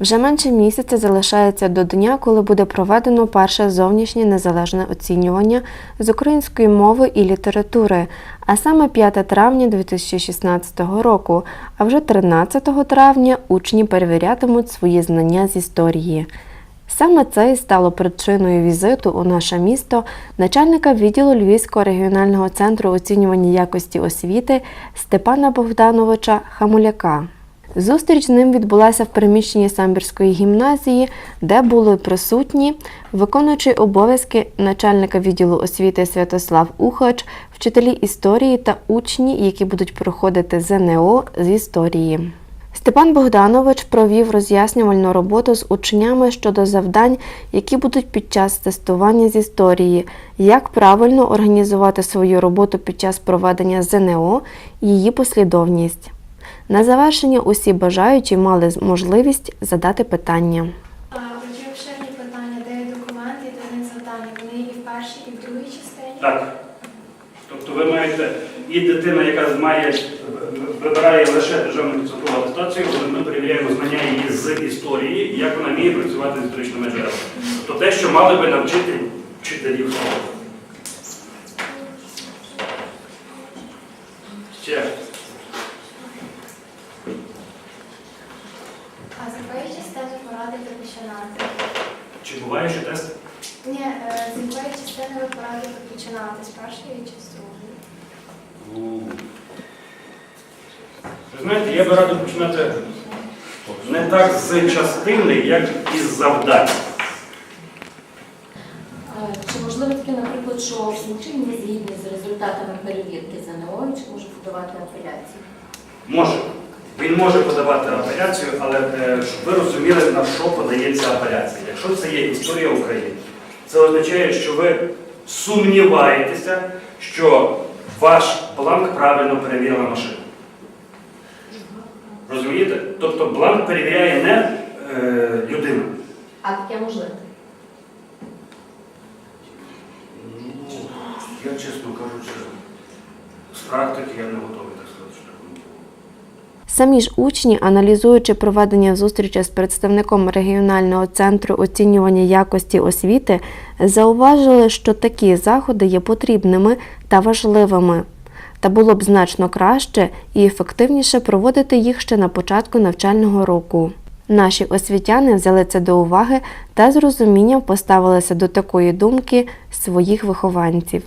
Вже менше місяця залишається до дня, коли буде проведено перше зовнішнє незалежне оцінювання з української мови і літератури, а саме 5 травня 2016 року. А вже 13 травня учні перевірятимуть свої знання з історії. Саме це і стало причиною візиту у наше місто начальника відділу Львівського регіонального центру оцінювання якості освіти Степана Богдановича Хамуляка. Зустріч з ним відбулася в приміщенні Самбірської гімназії, де були присутні виконуючий обов'язки начальника відділу освіти Святослав Ухач, вчителі історії та учні, які будуть проходити ЗНО з історії. Степан Богданович провів роз'яснювальну роботу з учнями щодо завдань, які будуть під час тестування з історії, як правильно організувати свою роботу під час проведення ЗНО, її послідовність. На завершення усі бажаючі мали можливість задати питання. Отже, обширні питання, де є документи, де є завдання. Вони і в першій, і в другій частині. Так. Тобто ви маєте, і дитина, яка має, вибирає лише державну підсумкову атестацію, ми перевіряємо знання її з історії, як вона вміє працювати з історичними джерелами. Тобто те, що мали би навчити вчителів. Ще. А з якої частини порадите починати? Чи буває, що тест? Ні, е, з якої частини ви порадите починати? З першої чи з другої? Ви знаєте, я би радив починати не так з частини, як із завдань. Е, Чи можливо таке, наприклад, що учень не згідний з результатами перевірки ЗНО, і чи може подавати апеляцію? Може. Він може подавати апеляцію, але е, щоб ви розуміли, на що подається апеляція. Якщо це є історія України, це означає, що ви сумніваєтеся, що ваш бланк правильно перевірила машина. Розумієте? Тобто бланк перевіряє не е, людина. А таке можливо? Ну, я чесно кажучи, з практики я не готовий так сказати, що так буде. Самі ж учні, аналізуючи проведення зустрічі з представником регіонального центру оцінювання якості освіти, зауважили, що такі заходи є потрібними та важливими. Та було б значно краще і ефективніше проводити їх ще на початку навчального року. Наші освітяни взяли це до уваги та з розумінням поставилися до такої думки своїх вихованців.